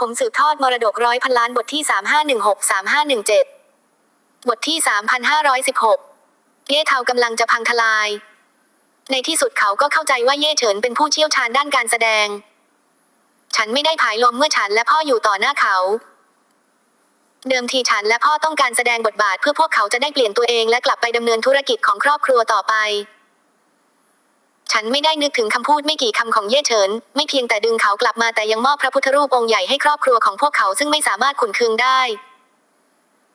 ผมสืบทอดมรดกร้อยพันล้านบทที่ 3516 3517 บทที่ 3516 เย่เทากำลังจะพังทลาย ในที่สุดเขาก็เข้าใจว่าเย่เฉินเป็นผู้เชี่ยวชาญด้านการแสดง ฉันไม่ได้ผายลมเมื่อฉันและพ่ออยู่ต่อหน้าเขา เดิมทีฉันและพ่อต้องการแสดงบทบาทเพื่อพวกเขาจะได้เปลี่ยนตัวเองและกลับไปดำเนินธุรกิจของครอบครัวต่อไป ฉันไม่ได้นึกถึงคำพูดไม่กี่คำของเย่เฉิน ไม่เพียงแต่ดึงเขากลับมาแต่ยังมอบพระพุทธรูปองค์ใหญ่ให้ครอบครัวของพวกเขาซึ่งไม่สามารถขุนเคืองได้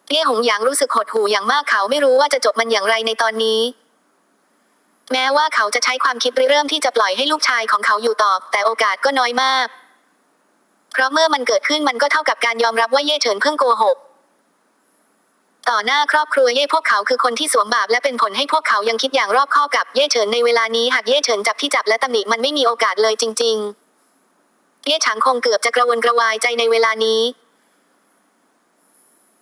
เย่หงหยางรู้สึกหดหู่อย่างมากเขาไม่รู้ว่าจะจบมันอย่างไรในตอนนี้ แม้ว่าเขาจะใช้ความคิดริเริ่มที่จะปล่อยให้ลูกชายของเขาอยู่ต่อ แต่โอกาสก็น้อยมาก เพราะเมื่อมันเกิดขึ้นมันก็เท่ากับการยอมรับว่าเย่เฉินเพิ่งโกหก ต่อหน้าครอบครัวเย่พวกเขาคือคนที่สวมบาปและเป็นผลให้พวกเขายังคิดอย่างรอบคอบกับเย่เฉินในเวลานี้หากเย่เฉินจับที่จับและตำหนิมันไม่มีโอกาสเลยจริง ๆ เย่ฉางคงเกือบจะกระวนกระวายใจในเวลานี้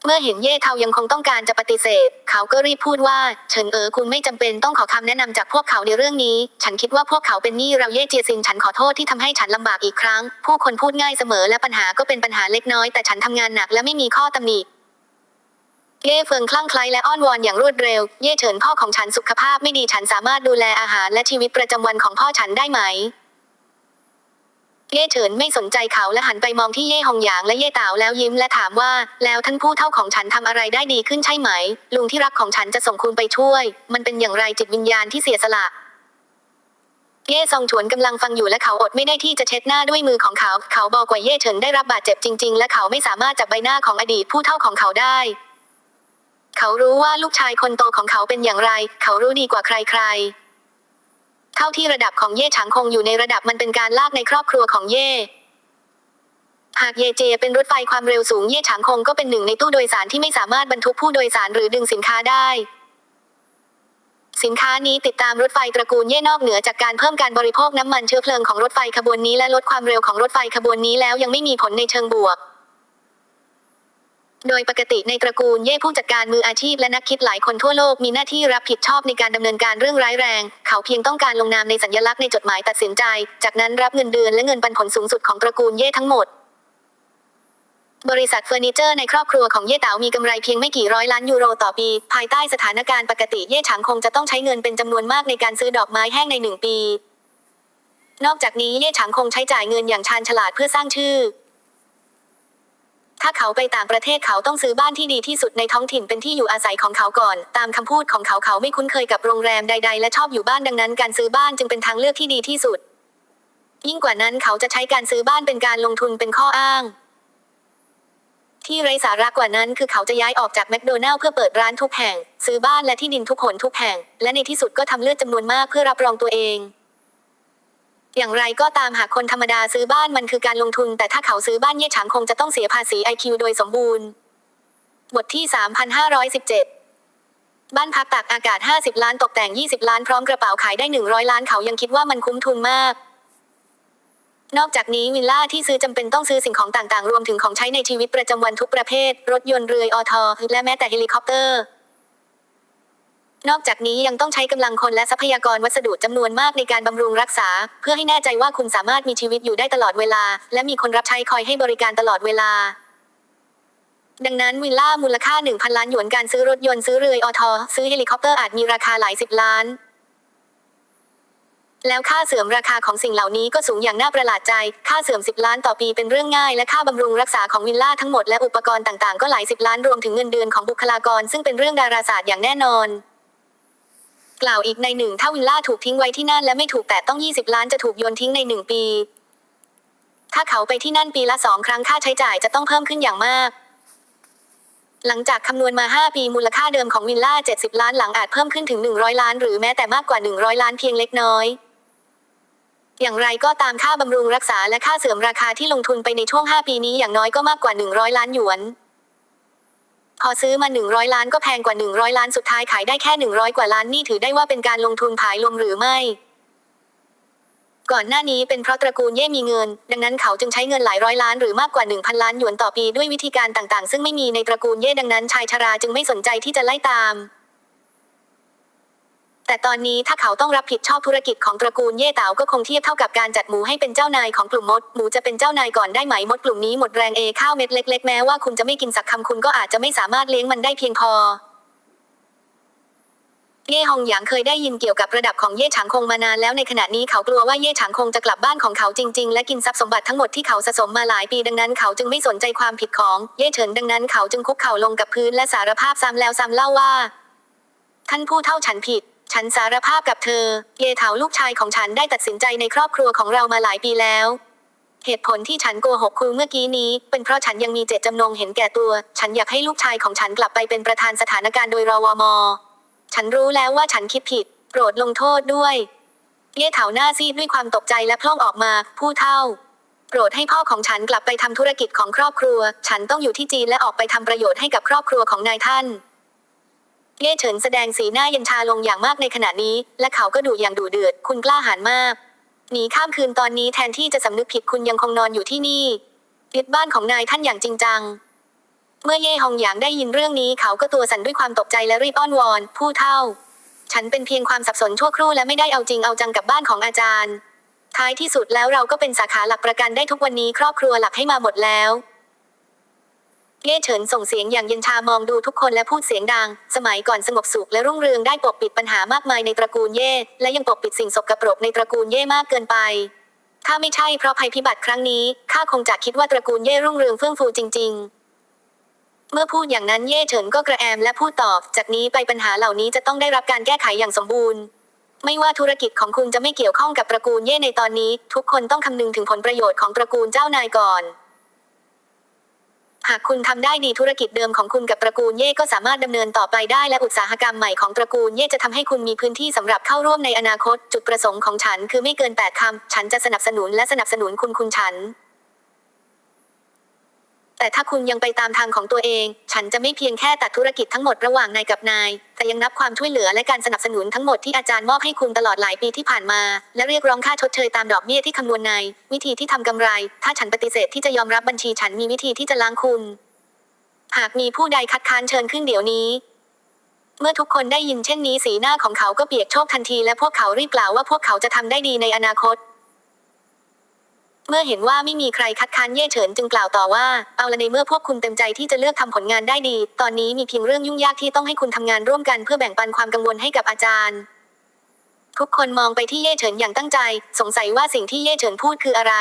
เมื่อเห็นเย่เทายังคงต้องการจะปฏิเสธ เขาก็รีบพูดว่า เฉินเอ๋อคุณไม่จำเป็นต้องขอคำแนะนำจากพวกเขาในเรื่องนี้ ฉันคิดว่าพวกเขาเป็นหนี้เราเย่เจียซินฉันขอโทษที่ทำให้ฉันลำบากอีกครั้ง ผู้คนพูดง่ายเสมอและปัญหาก็เป็นปัญหาเล็กน้อยแต่ฉันทำงานหนักและไม่มีข้อตำหนิ เย่เฟิงคลั่งไคล้และอ้อนวอนอย่างรวดเร็ว เย่เฉินพ่อของฉันสุขภาพไม่ดีฉันสามารถดูแลอาหารและชีวิตประจำวันของพ่อฉันได้ไหม เย่เฉินไม่สนใจเขาและหันไปมองที่เย่หงหยางและเย่เต๋าแล้วยิ้มและถามว่า แล้วท่านผู้เท่าของฉันทำอะไรได้ดีขึ้นใช่ไหม ลุงที่รักของฉันจะส่งคุณไปช่วย มันเป็นอย่างไรจิตวิญญาณที่เสียสละเย่ซองฉวนกำลังฟังอยู่และเขาอดไม่ได้ที่จะเช็ดหน้าด้วยมือของเขา เขาบอกว่าเย่เฉินได้รับบาดเจ็บจริง ๆ และเขาไม่สามารถจับใบหน้าของอดีตผู้เท่าของเขาได้ เขารู้ว่าลูกชายคนโตของเขาเป็นอย่างไร เขารู้ดีกว่าใครๆ เท่าที่ระดับของเย่ฉางคงอยู่ในระดับมันเป็นการลากในครอบครัวของเย่ หากเย่เจเป็นรถไฟความเร็วสูงเย่ฉางคงก็เป็นหนึ่งในตู้โดยสารที่ไม่สามารถบรรทุกผู้โดยสารหรือดึงสินค้าได้ สินค้านี้ติดตามรถไฟตระกูลเย่นอกเหนือจากการเพิ่มการบริโภคน้ำมันเชื้อเพลิงของรถไฟขบวนนี้และลดความเร็วของรถไฟขบวนนี้แล้วยังไม่มีผลในเชิงบวก โดยปกติในตระกูลเย่ผู้จัดการมืออาชีพและนักคิดหลายคนทั่วโลกมีหน้าที่รับผิดชอบในการดำเนินการเรื่องร้ายแรง เขาเพียงต้องการลงนามในสัญลักษณ์ในจดหมายตัดสินใจ จากนั้นรับเงินเดือนและเงินปันผลสูงสุดของตระกูลเย่ทั้งหมดบริษัทเฟอร์นิเจอร์ในครอบครัวของเย่เต๋ามีกำไรเพียงไม่กี่ร้อยล้านยูโรต่อปี ภายใต้สถานการณ์ปกติเย่ฉางคงจะต้องใช้เงินเป็นจำนวนมากในการซื้อดอกไม้แห้งในหนึ่งปี นอกจากนี้เย่ฉางคงใช้จ่ายเงินอย่างชาญฉลาดเพื่อสร้างชื่อ ถ้าเขาไปต่างประเทศเขาต้องซื้อบ้านที่ดีที่สุดในท้องถิ่นเป็นที่อยู่อาศัยของเขาก่อน ตามคำพูดของเขาเขาไม่คุ้นเคยกับโรงแรมใด ๆ และชอบอยู่บ้านดังนั้น การซื้อบ้านจึงเป็นทางเลือกที่ดีที่สุด ยิ่งกว่านั้นเขาจะใช้การซื้อบ้านเป็นการลงทุนเป็นข้ออ้าง ที่ไร้สาระกว่านั้นคือเขาจะย้ายออกจากแมคโดนัลล์เพื่อเปิดร้านทุกแห่ง ซื้อบ้านและที่ดินทุกหนทุกแห่ง และในที่สุดก็ทำเลือดจำนวนมากเพื่อรับรองตัวเอง อย่างไรก็ตามหากคนธรรมดาซื้อบ้านมันคือการลงทุน แต่ถ้าเขาซื้อบ้านเย่ฉางคงจะต้องเสียภาษี IQ โดยสมบูรณ์ บทที่ 3517 บ้านพักตากอากาศ 50 ล้านตกแต่ง 20 ล้านพร้อมกระเป๋าขายได้ 100 ล้านเขายังคิดว่ามันคุ้มทุนมาก นอกจากนี้วิลล่าที่ซื้อจำเป็นต้องซื้อสิ่งของต่างๆ รวมถึงของใช้ในชีวิตประจำวันทุกประเภท รถยนต์เรือออทอและแม้แต่เฮลิคอปเตอร์ นอกจากนี้ยังต้องใช้กำลังคนและทรัพยากรวัสดุจำนวนมากในการบำรุงรักษา เพื่อให้แน่ใจว่าคุณสามารถมีชีวิตอยู่ได้ตลอดเวลา และมีคนรับใช้คอยให้บริการตลอดเวลาดังนั้นวิลล่ามูลค่า 1,000 ล้านหยวนการซื้อรถยนต์ซื้อเรือออทอซื้อเฮลิคอปเตอร์อาจมีราคาหลายสิบล้าน แล้วค่าเสื่อมราคาของสิ่งเหล่านี้ก็สูงอย่างน่าประหลาดใจ ค่าเสื่อม 10 ล้านต่อปีเป็นเรื่องง่าย และค่าบำรุงรักษาของวิลล่าทั้งหมดและอุปกรณ์ต่างๆ ก็หลายสิบล้านรวมถึงเงินเดือนของบุคลากร ซึ่งเป็นเรื่องดาราศาสตร์อย่างแน่นอน กล่าวอีกในหนึ่งถ้าวิลล่าถูกทิ้งไว้ที่นั่นและไม่ถูกแตะต้อง 20 ล้านจะถูกโยนทิ้งในหนึ่งปี ถ้าเขาไปที่นั่นปีละสองครั้งค่าใช้จ่ายจะต้องเพิ่มขึ้นอย่างมาก หลังจากคำนวณมา 5 ปีมูลค่าเดิมของวิลล่า 70 ล้านหลังอาจเพิ่มขึ้นถึง 100 ล้านหรือแม้แต่มากกว่า 100 ล้านเพียงเล็กน้อย อย่างไรก็ตามค่าบำรุงรักษาและค่าเสื่อมราคาที่ลงทุนไปในช่วง 5 ปีนี้อย่างน้อยก็มากกว่า 100 ล้านหยวน พอซื้อมา 100 ล้านก็แพงกว่า 100 ล้านสุดท้ายขายได้แค่ 100 กว่าล้านนี่ถือได้ว่าเป็นการลงทุนผายลมหรือไม่ ก่อนหน้านี้เป็นเพราะตระกูลเย่มีเงิน ดังนั้นเขาจึงใช้เงินหลายร้อยล้านหรือมากกว่า 1,000 ล้านหยวนต่อปีด้วยวิธีการต่างๆ ซึ่งไม่มีในตระกูลเย่ดังนั้นชายชราจึงไม่สนใจที่จะไล่ตาม แต่ตอนนี้ถ้าเขาต้องรับผิดชอบธุรกิจของตระกูลเย่เต๋าก็คงเทียบเท่ากับการจัดหมูให้เป็นเจ้านายของกลุ่มมด หมูจะเป็นเจ้านายก่อนได้ไหมมดกลุ่มนี้หมดแรงเอข้าวเม็ดเล็กๆแม้ว่าคุณจะไม่กินสักคำคุณก็อาจจะไม่สามารถเลี้ยงมันได้เพียงพอเย่ฮองหยางเคยได้ยินเกี่ยวกับระดับของเย่ฉางคงมานานแล้วในขณะนี้เขากลัวว่าเย่ฉางคงจะกลับบ้านของเขาจริง ๆ และกินทรัพย์สมบัติทั้งหมดที่เขาสะสมมาหลายปีดังนั้นเขาจึงไม่สนใจความผิดของเย่เฉินดังนั้นเขาจึงคุกเข่าลงกับพื้นและสารภาพซ้ำแล้วซ้ำเล่าว่า ท่านผู้เท่าฉันผิด ฉันสารภาพกับเธอ เย่เถาลูกชายของฉันได้ตัดสินใจในครอบครัวของเรามาหลายปีแล้ว เหตุผลที่ฉันโกหกครูเมื่อกี้นี้ เป็นเพราะฉันยังมีเจตจำนงเห็นแก่ตัว ฉันอยากให้ลูกชายของฉันกลับไปเป็นประธานสถานการณ์โดยรวม ฉันรู้แล้วว่าฉันคิดผิด โปรดลงโทษด้วย เย่เถาหน้าซีดด้วยความตกใจและพล่องออกมา ผู้เท่า โปรดให้พ่อของฉันกลับไปทำธุรกิจของครอบครัว ฉันต้องอยู่ที่จีนและออกไปทำประโยชน์ให้กับครอบครัวของนายท่าน เย่เฉินแสดงสีหน้าเย็นชาลงอย่างมากในขณะนี้ และเขาก็ดูอย่างดุเดือด คุณกล้าหาญมาก หนีข้ามคืนตอนนี้แทนที่จะสำนึกผิดคุณยังคงนอนอยู่ที่นี่ยึดบ้านของนายท่านอย่างจริงจัง เมื่อเย่ฮองหยางได้ยินเรื่องนี้เขาก็ตัวสั่นด้วยความตกใจและรีบอ้อนวอน ผู้เท่า ฉันเป็นเพียงความสับสนชั่วครู่และไม่ได้เอาจริงเอาจังกับบ้านของอาจารย์ ท้ายที่สุดแล้วเราก็เป็นสาขาหลักประกันได้ทุกวันนี้ครอบครัวหลักให้มาหมดแล้ว เย่เฉินส่งเสียงอย่างเย็นชามองดูทุกคนและพูดเสียงดัง สมัยก่อนสงบสุขและรุ่งเรืองได้ปกปิดปัญหามากมายในตระกูลเย่และยังปกปิดสิ่งสกปรกในตระกูลเย่มากเกินไป ถ้าไม่ใช่เพราะภัยพิบัติครั้งนี้ข้าคงจะคิดว่าตระกูลเย่รุ่งเรืองเฟื่องฟูจริง ๆ เมื่อพูดอย่างนั้นเย่เฉินก็กระแอมและพูดตอบ จากนี้ไปปัญหาเหล่านี้จะต้องได้รับการแก้ไขอย่างสมบูรณ์ไม่ว่าธุรกิจของคุณจะไม่เกี่ยวข้องกับตระกูลเย่ในตอนนี้ ทุกคนต้องคำนึงถึงผลประโยชน์ของตระกูลเจ้านายก่อน หากคุณทำได้ดีธุรกิจเดิมของคุณกับตระกูลเย่ก็สามารถดำเนินต่อไปได้และอุตสาหกรรมใหม่ของตระกูลเย่จะทำให้คุณมีพื้นที่สำหรับเข้าร่วมในอนาคต จุดประสงค์ของฉันคือไม่เกินแปดคำฉันจะสนับสนุนและสนับสนุนคุณคุณฉัน แต่ถ้าคุณยังไปตามทางของตัวเอง ฉันจะไม่เพียงแค่ตัดธุรกิจทั้งหมดระหว่างนายกับนาย แต่ยังนับความช่วยเหลือและการสนับสนุนทั้งหมดที่อาจารย์มอบให้คุณตลอดหลายปีที่ผ่านมา และเรียกร้องค่าชดเชยตามดอกเบี้ยที่คำนวณใน วิธีที่ทำกำไร ถ้าฉันปฏิเสธที่จะยอมรับบัญชีฉันมีวิธีที่จะล้างคุณ หากมีผู้ใดคัดค้านเชิญขึ้นเดี๋ยวนี้เมื่อทุกคนได้ยินเช่นนี้สีหน้าของเขาก็เปียกโชกทันทีและพวกเขารีบกล่าวว่าพวกเขาจะทำได้ดีในอนาคต เมื่อเห็นว่าไม่มีใครคัดค้านเย่เฉินจึงกล่าวต่อว่า เอาละในเมื่อพวกคุณเต็มใจที่จะเลือกทำผลงานได้ดี ตอนนี้มีเพียงเรื่องยุ่งยากที่ต้องให้คุณทำงานร่วมกันเพื่อแบ่งปันความกังวลให้กับอาจารย์ ทุกคนมองไปที่เย่เฉินอย่างตั้งใจ สงสัยว่าสิ่งที่เย่เฉินพูดคืออะไร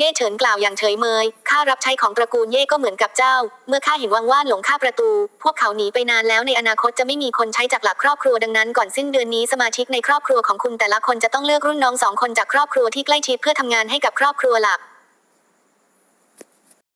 เย่เฉินกล่าวอย่างเฉยเมย ข้ารับใช้ของตระกูลเย่ก็เหมือนกับเจ้า เมื่อข้าเห็นวังว่านหลงข้าประตู พวกเขาหนีไปนานแล้วในอนาคตจะไม่มีคนใช้จากหลักครอบครัวดังนั้นก่อนสิ้นเดือนนี้สมาชิกในครอบครัวของคุณแต่ละคนจะต้องเลือกรุ่นน้องสองคนจากครอบครัวที่ใกล้ชิดเพื่อทำงานให้กับครอบครัวหลัก